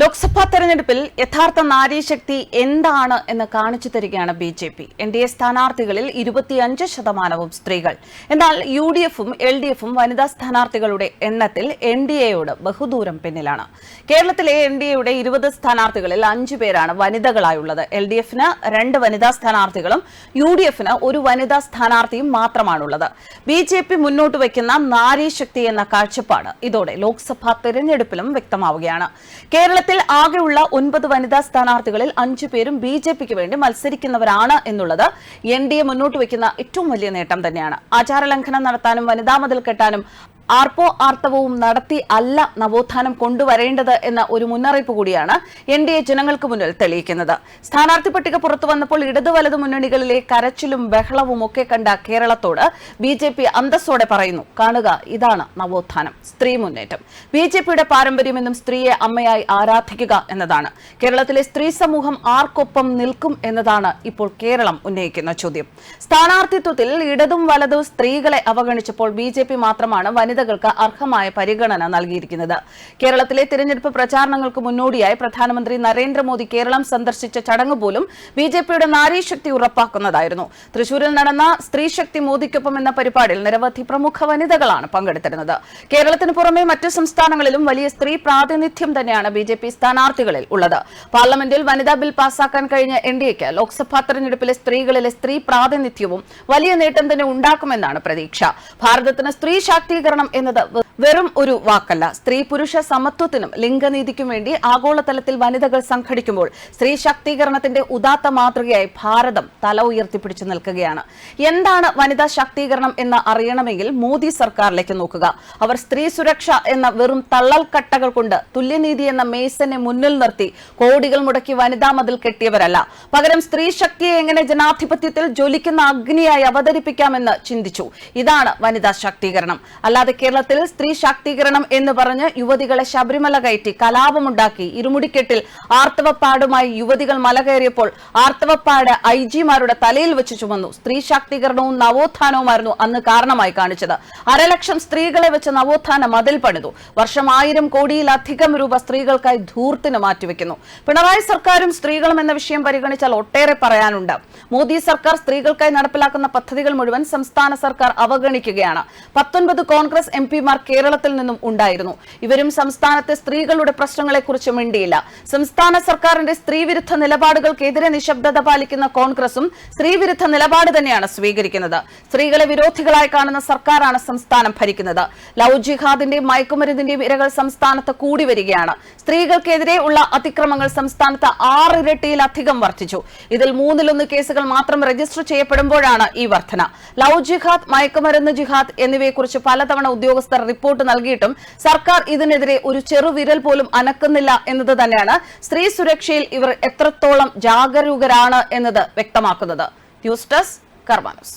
ലോക്സഭാ തെരഞ്ഞെടുപ്പിൽ യഥാർത്ഥ നാരീശക്തി എന്താണ് എന്ന് കാണിച്ചു തരികയാണ് B J P. N D A സ്ഥാനാർത്ഥികളിൽ ഇരുപത്തിയഞ്ച് ശതമാനവും സ്ത്രീകൾ. എന്നാൽ യു ഡി എഫും എൽ ഡി എഫും വനിതാ സ്ഥാനാർത്ഥികളുടെ എണ്ണത്തിൽ എൻ ഡി എയോട് ബഹുദൂരം പിന്നിലാണ്. കേരളത്തിലെ എൻ ഡി എയുടെ ഇരുപത് സ്ഥാനാർത്ഥികളിൽ അഞ്ചു പേരാണ് വനിതകളായുള്ളത്. എൽ ഡി എഫിന് രണ്ട് വനിതാ സ്ഥാനാർത്ഥികളും യു ഡി എഫിന് ഒരു വനിതാ സ്ഥാനാർത്ഥിയും മാത്രമാണുള്ളത്. ബി ജെ പി മുന്നോട്ട് വയ്ക്കുന്ന നാരീശക്തി എന്ന കാഴ്ചപ്പാട് ഇതോടെ ലോക്സഭാ തെരഞ്ഞെടുപ്പിലും വ്യക്തമാവുകയാണ്. കേരളത്തിൽ ആകെയുള്ള ഒൻപത് വനിതാ സ്ഥാനാർത്ഥികളിൽ അഞ്ചു പേരും ബി ജെ പിക്ക് വേണ്ടി മത്സരിക്കുന്നവരാണ് എന്നുള്ളത് എൻ ഡി എ മുന്നോട്ട് വയ്ക്കുന്ന ഏറ്റവും വലിയ നേട്ടം തന്നെയാണ്. ആചാരലംഘനം നടത്താനും വനിതാ മതിൽ കെട്ടാനും ആർപ്പോ ആർത്തവവും നടത്തി അല്ല നവോത്ഥാനം കൊണ്ടുവരേണ്ടത് എന്ന ഒരു മുന്നറിയിപ്പ് കൂടിയാണ് എൻ ഡി എ ജനങ്ങൾക്ക് മുന്നിൽ തെളിയിക്കുന്നത്. സ്ഥാനാർത്ഥി പട്ടിക പുറത്തു വന്നപ്പോൾ ഇടതു വലതു മുന്നണികളിലെ കരച്ചിലും ബഹളവും ഒക്കെ കണ്ട കേരളത്തോട് ബി ജെ പി അന്തസ്സോടെ പറയുന്നു കാണുക ഇതാണ് നവോത്ഥാനം സ്ത്രീ മുന്നേറ്റം. ബി ജെ പിയുടെ പാരമ്പര്യമെന്നും സ്ത്രീയെ അമ്മയായി ആരാധിക്കുക എന്നതാണ്. കേരളത്തിലെ സ്ത്രീ സമൂഹം ആർക്കൊപ്പം നിൽക്കും എന്നതാണ് ഇപ്പോൾ കേരളം ഉന്നയിക്കുന്ന ചോദ്യം. സ്ഥാനാർത്ഥിത്വത്തിൽ ഇടതും വലതും സ്ത്രീകളെ അവഗണിച്ചപ്പോൾ ബി മാത്രമാണ് വനിതകൾക്ക് അർഹമായ പരിഗണന നൽകിയിരിക്കുന്നത്. കേരളത്തിലെ തിരഞ്ഞെടുപ്പ് പ്രചാരണങ്ങൾക്ക് മുന്നോടിയായി പ്രധാനമന്ത്രി നരേന്ദ്രമോദി കേരളം സന്ദർശിച്ച ചടങ്ങ് പോലും ബി ജെ പിയുടെ നാരീശക്തി ഉറപ്പാക്കുന്നതായിരുന്നു. തൃശൂരിൽ നടന്ന സ്ത്രീശക്തി മോദിക്കൊപ്പം എന്ന പരിപാടിയിൽ നിരവധി പ്രമുഖ വനിതകളാണ് പങ്കെടുത്തിരുന്നത്. കേരളത്തിന് പുറമെ മറ്റു സംസ്ഥാനങ്ങളിലും വലിയ സ്ത്രീ പ്രാതിനിധ്യം തന്നെയാണ് ബി ജെ പി സ്ഥാനാർത്ഥികളിൽ ഉള്ളത്. പാർലമെന്റിൽ വനിതാ ബിൽ പാസാക്കാൻ കഴിഞ്ഞ എൻ ഡി എക്ക് ലോക്സഭാ തെരഞ്ഞെടുപ്പിലെ സ്ത്രീകളിലെ സ്ത്രീ പ്രാതിനിധ്യവും വലിയ നേട്ടം തന്നെ ഉണ്ടാക്കുമെന്നാണ് പ്രതീക്ഷ. ഭാരതത്തിന് സ്ത്രീ ശാക്തീകരണം എന്നത് വെ- വെറും ഒരു വാക്കല്ല. സ്ത്രീ പുരുഷ സമത്വത്തിനും ലിംഗനീതിക്കും വേണ്ടി ആഗോളതലത്തിൽ വനിതകൾ സംഘടിക്കുമ്പോൾ സ്ത്രീ ശാക്തീകരണത്തിന്റെ ഉദാത്ത മാതൃകയായി ഭാരതം തല ഉയർത്തിപ്പിടിച്ചു നിൽക്കുകയാണ്. എന്താണ് വനിതാ ശാക്തീകരണം എന്ന് അറിയണമെങ്കിൽ മോദി സർക്കാരിലേക്ക് നോക്കുക. അവർ സ്ത്രീ സുരക്ഷ എന്ന വെറും തള്ളൽ കട്ടകൾ കൊണ്ട് തുല്യനീതി എന്ന മേസനെ മുന്നിൽ നിർത്തി കോടികൾ മുടക്കി വനിതാ മതിൽ കെട്ടിയവരല്ല. പകരം സ്ത്രീ ശക്തിയെ എങ്ങനെ ജനാധിപത്യത്തിൽ ജ്വലിക്കുന്ന അഗ്നിയായി അവതരിപ്പിക്കാമെന്ന് ചിന്തിച്ചു. ഇതാണ് വനിതാ ശാക്തീകരണം. അല്ലാതെ കേരളത്തിൽ സ്ത്രീ ശാക്തീകരണം എന്ന് പറഞ്ഞ് യുവതികളെ ശബരിമല കയറ്റി കലാപമുണ്ടാക്കി. ഇരുമുടിക്കെട്ടിൽ ആർത്തവപ്പാടുമായി യുവതികൾ മല കയറിയപ്പോൾ ആർത്തവപ്പാട് ഐ ജിമാരുടെ തലയിൽ വെച്ച് ചുമന്നു. സ്ത്രീ ശാക്തീകരണവും നവോത്ഥാനവുമായിരുന്നു അന്ന് കാരണമായി കാണിച്ചത്. അരലക്ഷം സ്ത്രീകളെ വെച്ച് നവോത്ഥാന മതിൽ പണിതു. വർഷം ആയിരം കോടിയിലധികം രൂപ സ്ത്രീകൾക്കായി ധൂർത്തിന് മാറ്റിവെക്കുന്നു. പിണറായി സർക്കാരും സ്ത്രീകളും എന്ന വിഷയം പരിഗണിച്ചാൽ ഒട്ടേറെ പറയാനുണ്ട്. മോദി സർക്കാർ സ്ത്രീകൾക്കായി നടപ്പിലാക്കുന്ന പദ്ധതികൾ മുഴുവൻ സംസ്ഥാന സർക്കാർ അവഗണിക്കുകയാണ്. പത്തൊൻപത് കോൺഗ്രസ് എം പിമാർ കേരളത്തിൽ നിന്നും ഉണ്ടായിരുന്നു. ഇവരും സംസ്ഥാനത്തെ സ്ത്രീകളുടെ പ്രശ്നങ്ങളെക്കുറിച്ച് മിണ്ടിയില്ല. സംസ്ഥാന സർക്കാരിന്റെ സ്ത്രീവിരുദ്ധ നിലപാടുകൾക്കെതിരെ നിശബ്ദത പാലിക്കുന്ന കോൺഗ്രസും സ്ത്രീവിരുദ്ധ നിലപാട് തന്നെയാണ് സ്വീകരിക്കുന്നത്. സ്ത്രീകളെ വിരോധികളായി കാണുന്ന സർക്കാരാണ് സംസ്ഥാനം ഭരിക്കുന്നത്. ലവ് ജിഹാദിന്റെയും മയക്കുമരുന്നിന്റെയും ഇരകൾ സംസ്ഥാനത്ത് കൂടി വരികയാണ്. സ്ത്രീകൾക്കെതിരെ ഉള്ള അതിക്രമങ്ങൾ സംസ്ഥാനത്ത് ആറിരട്ടിയിലധികം വർദ്ധിച്ചു. ഇതിൽ മൂന്നിലൊന്ന് കേസുകൾ മാത്രം രജിസ്റ്റർ ചെയ്യപ്പെടുമ്പോഴാണ് ഈ വർധന. ലവ് ജിഹാദ് മയക്കുമരുന്ന് ജിഹാദ് എന്നിവയെക്കുറിച്ച് പലതവണ ഉദ്യോഗസ്ഥർ റിപ്പോർട്ട് നൽകിയിട്ടും സർക്കാർ ഇതിനെതിരെ ഒരു ചെറുവിരൽ പോലും അനക്കുന്നില്ല എന്നത് തന്നെയാണ് സ്ത്രീ സുരക്ഷയിൽ ഇവർ എത്രത്തോളം ജാഗരൂകരാണ് എന്നത് വ്യക്തമാക്കുന്നത്. News desk കർമാനസ്